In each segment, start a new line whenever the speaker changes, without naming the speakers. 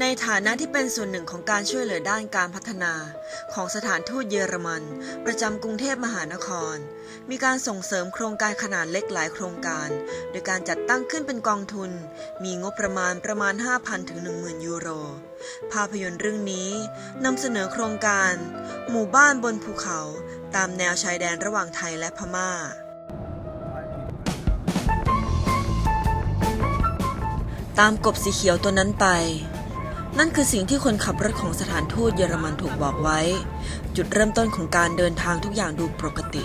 ในฐานะที่เป็นส่วนหนึ่งของการช่วยเหลือด้านการพัฒนาของสถานทูตเยอรมัน ประจำกรุงเทพมหานคร มีการส่งเสริมโครงการขนาดเล็กหลายโครงการ โดยการจัดตั้งขึ้นเป็นกองทุน มีงบประมาณประมาณ 5,000 ถึง 10,000 ยูโร ภาพยนตร์เรื่องนี้นำเสนอโครงการ หมู่บ้านบนภูเขา ตามแนวชายแดนระหว่างไทยและพม่าตามกบสีเขียวตัวนั้นไป นั่นคือสิ่งที่คนขับรถของสถานทูตเยอรมันถูกบอกไว้ จุดเริ่มต้นของการเดินทางทุกอย่างดูปกติ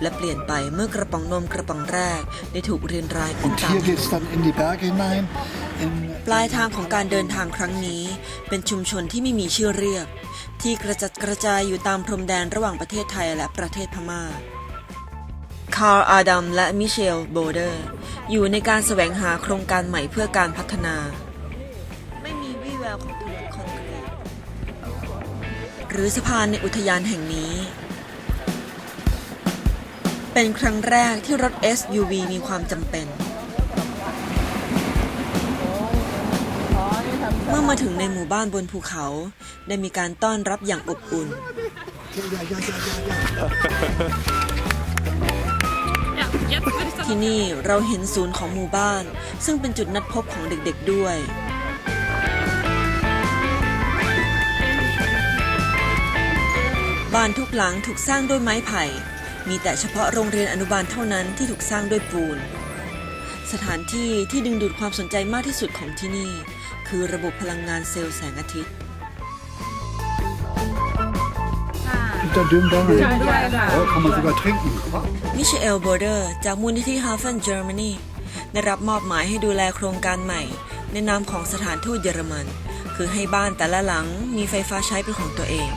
และเปลี่ยนไปเมื่อกระป๋องนมกระป๋องแรก ได้ถูกเรียนรายขึ้น
Und
ตาม
hier geht es dann in die Berge hinein. In,
ปลายทางของการเดินทางครั้งนี้ เป็นชุมชนที่ไม่มีชื่อเรียก ที่กระจัดกระจายอยู่ตามพรมแดนระหว่างประเทศไทยและประเทศพม่าคาร์ลอาดัมและมิเชลโบเดอร์ อยู่ในการแสวงหาโครงการใหม่เพื่อการพัฒนาไม่ มีวี่แววของถนนคอนกรีตหรือสะพานในอุทยานแห่งนี้ เป็นครั้งแรกที่รถ SUV มีความจำเป็น เมื่อมาถึงในหมู่บ้านบนภูเขา ได้มีการต้อนรับอย่างอบอุ่น ที่นี่เราเห็นศูนย์ของหมู่บ้าน ซึ่งเป็นจุดนัดพบของเด็กๆด้วย บ้านทุกหลังถูกสร้างด้วยไม้ไผ่ มีแต่เฉพาะโรงเรียนอนุบาลเท่านั้นที่ถูกสร้างด้วยปูน สถานที่ที่ดึงดูดความสนใจมากที่สุดของที่นี่ คือระบบพลังงานเซลล์แสงอาทิตย์
Hinter dem Baum. Ja, kann man sogar trinken.
มิเชลโบเดอร์จากมูลนิธิฮาเฟนเยอรมนีได้รับมอบหมายให้ดูแลโครงการใหม่ ในนามของสถานทูตเยอรมัน คือให้บ้านแต่ละหลังมีไฟฟ้าใช้เป็นของตัวเอง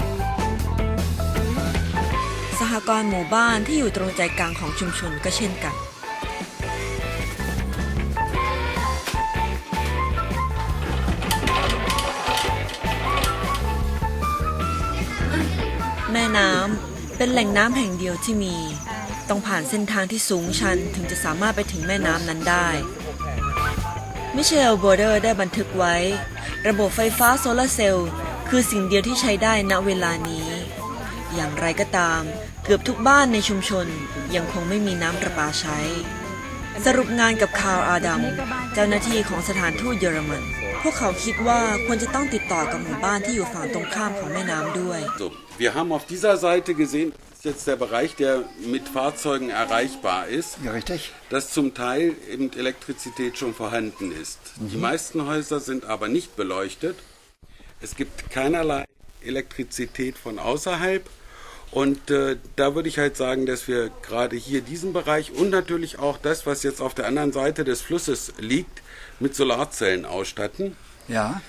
สหกรณ์หมู่บ้านที่อยู่ตรงใจกลางของชุมชนก็เช่นกัน แม่น้ำเป็นแหล่งน้ำแห่งเดียวที่มี ต้องผ่านเส้นทางที่สูงชันถึงจะสามารถไปถึงแม่น้ำนั้นได้ มิเชลโบเดอร์ได้บันทึกไว้ ระบบไฟฟ้าโซลาร์เซลล์คือสิ่งเดียวที่ใช้ได้ณเวลานี้ อย่างไรก็ตาม เกือบทุกบ้านในชุมชนยังคงไม่มีน้ำประปาใช้ สรุปงานกับคาร์ลอาดัม เจ้าหน้าที่ของสถานทูตเยอรมัน พวกเขาคิดว่าควรจะต้องติดต่อกับหมู่บ้านที่อยู่ฝั่งตรงข้ามของแม่น้ำด้วย
So, wir haben auf dieser Seite gesehen, das ist jetzt der Bereich, der mit Fahrzeugen erreichbar ist,
Ja, richtig.
dass zum Teil eben Elektrizität schon vorhanden ist. Die meisten Häuser sind aber nicht beleuchtet. Es gibt keinerlei Elektrizität von außerhalb. Und äh, da würde ich halt sagen, dass wir gerade hier diesen Bereich und natürlich auch das, was jetzt auf der anderen Seite des Flusses liegt, mit Solarzellen ausstatten,
Ja.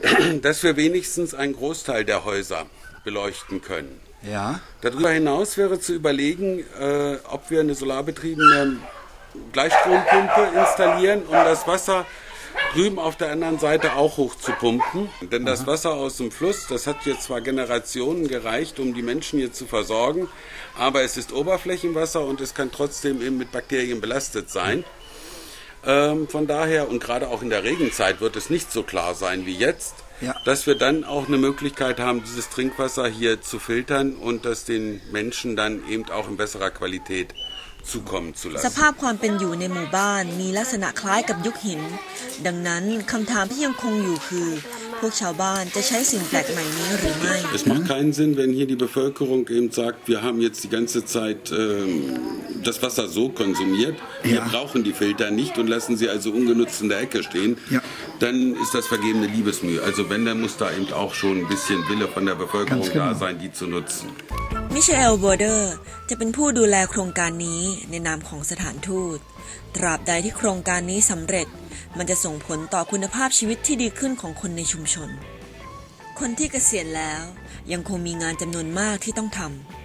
dass wir wenigstens einen Großteil der Häuser beleuchten können.
Ja.
Darüber hinaus wäre zu überlegen, äh, ob wir eine solarbetriebene Gleichstrompumpe installieren, um das Wasser drüben auf der anderen Seite auch hoch zu pumpen. Denn das Wasser aus dem Fluss, das hat jetzt zwar Generationen gereicht, um die Menschen hier zu versorgen, aber es ist Oberflächenwasser und es kann trotzdem eben mit Bakterien belastet sein. Ähm, von daher, und gerade auch in der Regenzeit wird es nicht so klar sein wie jetzt,
Ja.
dass wir dann auch eine Möglichkeit haben, dieses Trinkwasser hier zu filtern und das den Menschen dann eben auch in besserer Qualität zukommen zu
ส
lassen.
ภาพความเป็นอยู่ในหมู่บ้านมีลักษณะคล้ายกับยุคหิน ดังนั้นคำถามที่ยังคงอยู่คือ พวกชาวบ้านจะใช้สิ่งแปลกใหม่นี้หรือไม่
Es macht keinen Sinn, wenn hier die Bevölkerung eben sagt, wir haben jetzt die ganze Zeit ähm, das Wasser so konsumiert, wir
Ja.
brauchen die Filter nicht und lassen sie also ungenutzt in der Ecke stehen,
Ja.
dann ist das vergebene Liebesmühe. Also wenn, dann muss da eben auch schon ein bisschen Wille von der Bevölkerung
Ganz genau.
da sein, die zu nutzen.
มิเชลโบเดอร์จะเป็นผู้ดูแลโครงการนี้ในนามของสถานทูต ตราบใดที่โครงการนี้สำเร็จ มันจะส่งผลต่อคุณภาพชีวิตที่ดีขึ้นของคนในชุมชน คนที่เกษียณแล้วยังคงมีงานจำนวนมากที่ต้องทำ